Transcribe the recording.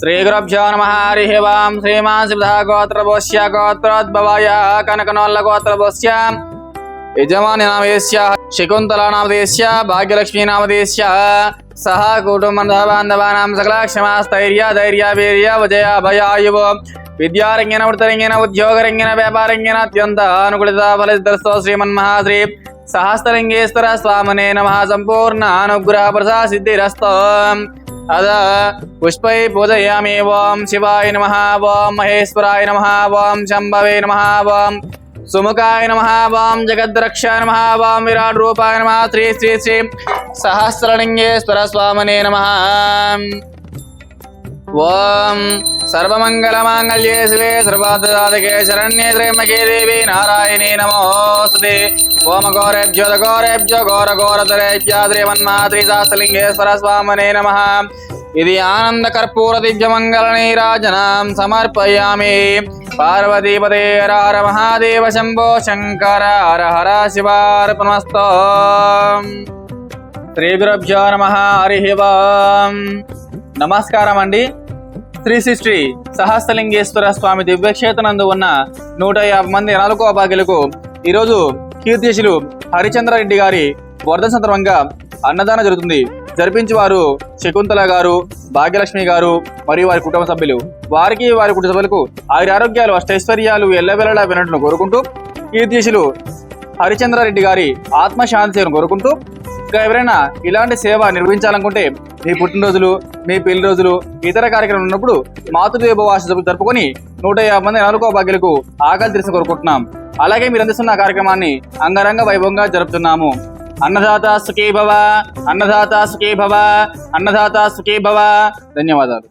श्रीगुरुभ्यो नमः हरिः वां श्रीमान् सिद्धा गोत्रभोष्य गोत्रोद्भवाय యజమాని నామదేశ్య శకుంతల నామదేశ్య భాగ్యలక్ష్మి నామదేశ్య సహా కుటుంబ బాంధవానాం సకల క్షమా ధైర్య వీర్య విజయ భయాయువ విద్యారంగిన వృత్తరంగిన ఉద్యోగరంగిన వ్యాపారంగిన అత్యంత అనుకూలిత ఫలితస్తో శ్రీమన్మహాశ్రీ సహస్రలింగేశ్వర స్వామనే నమ సంపూర్ణ అనుగ్రహ ప్రసా సిద్ధిరస్తో. అద పుష్పై పూజయామి ఓం శివాయ నమ ఓం మహేశ్వరాయ నమ ఓం శంభవే నమ ఓం సుముఖాయ నమ ఓం జగద్రక్షాయ నమ ఓం విరాట్ రూపాయ నమ శ్రీ శ్రీ శ్రీ సహస్రలింగేశ్వర స్వామనే నమ ఓం సర్వమంగళమాంగళ్యే శివే సర్వార్థసాధకే శరణ్యే త్రయంబకే దేవి నారాయణే నమోస్తుతే ఓం ఘోరేభ్యో ఘోరేభ్యో ఘోర ఘోరతరేభ్య శ్రీమన్మాత్రి శాస్త్రలింగేశ్వర స్వామనే నమ ఇది ఆనంద కర్పూర దివ్యమంగళ నీరాజనం సమర్పయామి. పార్వతీపదే హర మహాదేవ శంభో శంకర హర హర శివార్పణమస్తో. శ్రీ గురుభ్యో నమ హరి నమస్కారం అండి. శ్రీ శ్రీ శ్రీ సహస్రలింగేశ్వర స్వామి దివ్యక్షేత్రనందు ఉన్న నూట యాభై మంది నాలుగో ఈరోజు కీర్తిశులు హరిచంద్రారెడ్డి గారి వరద సందర్భంగా అన్నదానం జరుగుతుంది. జరిపించి వారు శకుంతల గారు భాగ్యలక్ష్మి గారు మరియు వారి కుటుంబ సభ్యులు. వారికి వారి కుటుంబ సభ్యులకు ఆయుర ఆరోగ్యాలు అష్టైశ్వర్యాలు ఎల్లవెల్లలా వినట్టును కోరుకుంటూ కీర్తిశులు హరిచంద్రారెడ్డి గారి ఆత్మశాంతి సేవను కోరుకుంటూ ఇంకా ఎవరైనా ఇలాంటి సేవ నిర్వహించాలనుకుంటే మీ పుట్టినరోజులు మీ పెళ్ళి రోజులు ఇతర కార్యక్రమాలు ఉన్నప్పుడు మాతృదేవ జరుపుకొని నూట యాభై మంది నాలుగో భాగ్యులకు ఆకలి తీర్చి కోరుకుంటున్నాం. అలాగే మీరు అందిస్తున్న కార్యక్రమాన్ని అంగరంగ వైభవంగా జరుపుతున్నాము. అన్నదాత సుఖీ భవ అన్నదాత సుఖీ భవ అన్నదాత సుఖీ భవ ధన్యవాదాలు